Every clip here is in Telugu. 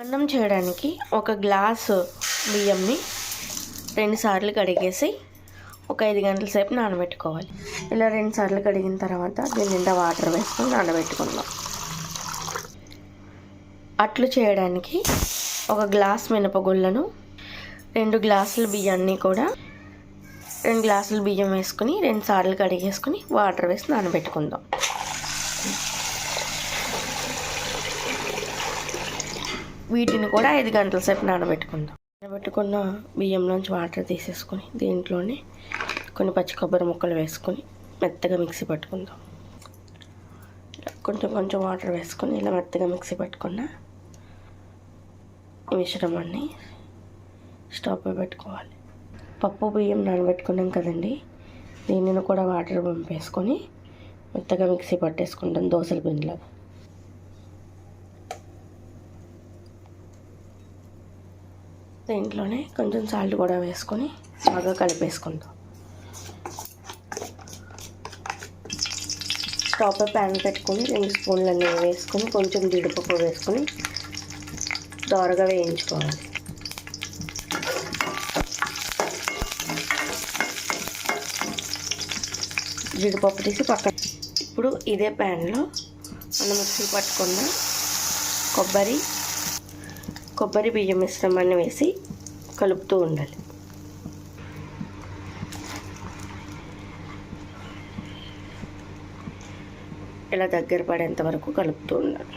అన్నం చేయడానికి ఒక గ్లాసు బియ్యంని రెండు సార్లు కడిగేసి ఒక ఐదు గంటల సేపు నానబెట్టుకోవాలి. ఇలా రెండు సార్లు కడిగిన తర్వాత దీని నిండా వాటర్ వేసుకొని నానబెట్టుకుందాం. అట్లు చేయడానికి ఒక గ్లాస్ మినపగుళ్ళను రెండు గ్లాసుల బియ్యాన్ని కూడా రెండు గ్లాసులు బియ్యం వేసుకుని రెండు సార్లు కడిగేసుకుని వాటర్ వేసి నానబెట్టుకుందాం. వీటిని కూడా ఐదు గంటల సేపు నానబెట్టుకుందాం. నానబెట్టుకున్న బియ్యంలోంచి వాటర్ తీసేసుకొని దీంట్లోనే కొన్ని పచ్చి కొబ్బరి ముక్కలు వేసుకొని మెత్తగా మిక్సీ పట్టుకుందాం. కొంచెం కొంచెం వాటర్ వేసుకొని ఇలా మెత్తగా మిక్సీ పట్టుకున్న మిశ్రమాన్ని స్టవ్ పెట్టుకోవాలి. పప్పు బియ్యం నానబెట్టుకున్నాం కదండి దీనిని కూడా వాటర్ పంపేసుకొని మెత్తగా మిక్సీ పట్టేసుకుంటాం దోశల పిండిలో. దీంట్లోనే కొంచెం సాల్ట్ కూడా వేసుకొని బాగా కలిపేసుకుందాం టాపర్ ప్యాన్ పెట్టుకొని రెండు స్పూన్లు అన్నీ వేసుకొని కొంచెం జీడిపప్పు వేసుకొని దోరగా వేయించుకోవాలి. జీడిపప్పు తీసి పక్కన ఇప్పుడు ఇదే ప్యాన్లో మనం మిక్సీ పట్టుకున్న కొబ్బరి కొబ్బరి బియ్యం మిశ్రమాన్ని వేసి కలుపుతూ ఉండాలి. ఇలా దగ్గర పడేంత వరకు కలుపుతూ ఉండాలి.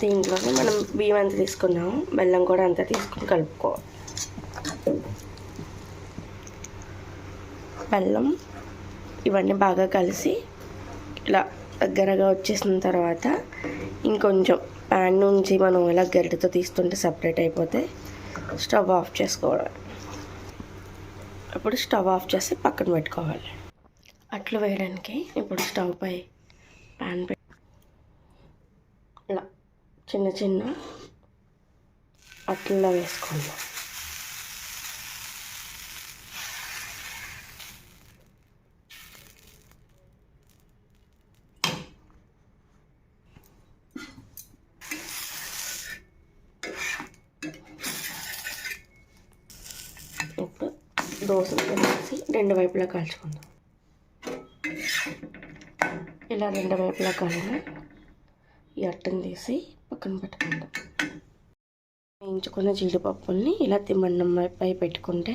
దీంట్లోనే మనం బియ్యం ఎంత తీసుకున్నాము. బెల్లం కూడా అంత తీసుకుని కలుపుకోవాలి. బెల్లం ఇవన్నీ బాగా కలిసి ఇలా దగ్గరగా వచ్చేసిన తర్వాత ఇంకొంచెం ప్యాన్ నుంచి మనం ఇలా గరిటతో తీస్తుంటే సపరేట్ అయిపోతే స్టవ్ ఆఫ్ చేసుకోవడం ఇప్పుడు స్టవ్ ఆఫ్ చేసి పక్కన పెట్టుకోవాలి. అట్లు వేయడానికి ఇప్పుడు స్టవ్ పై ప్యాన్ పెట్టి ఇలా చిన్న చిన్న అట్లా వేసుకుందాం ఇప్పుడు దోశలు వేసి రెండు వైపులా కాల్చుకుందాం. ఇలా రెండు వైపులా కాలిన ఈ అట్టను తీసి పక్కన పెట్టుకుందాం. వేయించుకున్న జీడిపప్పుల్ని ఇలా తిమ్మన్నం పై పెట్టుకుంటే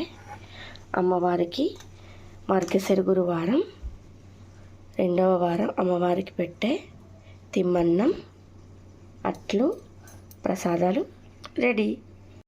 అమ్మవారికి మార్గశిర గురువారం రెండవ వారం అమ్మవారికి పెట్టే తిమ్మన్నం అట్లు ప్రసాదాలు రెడీ.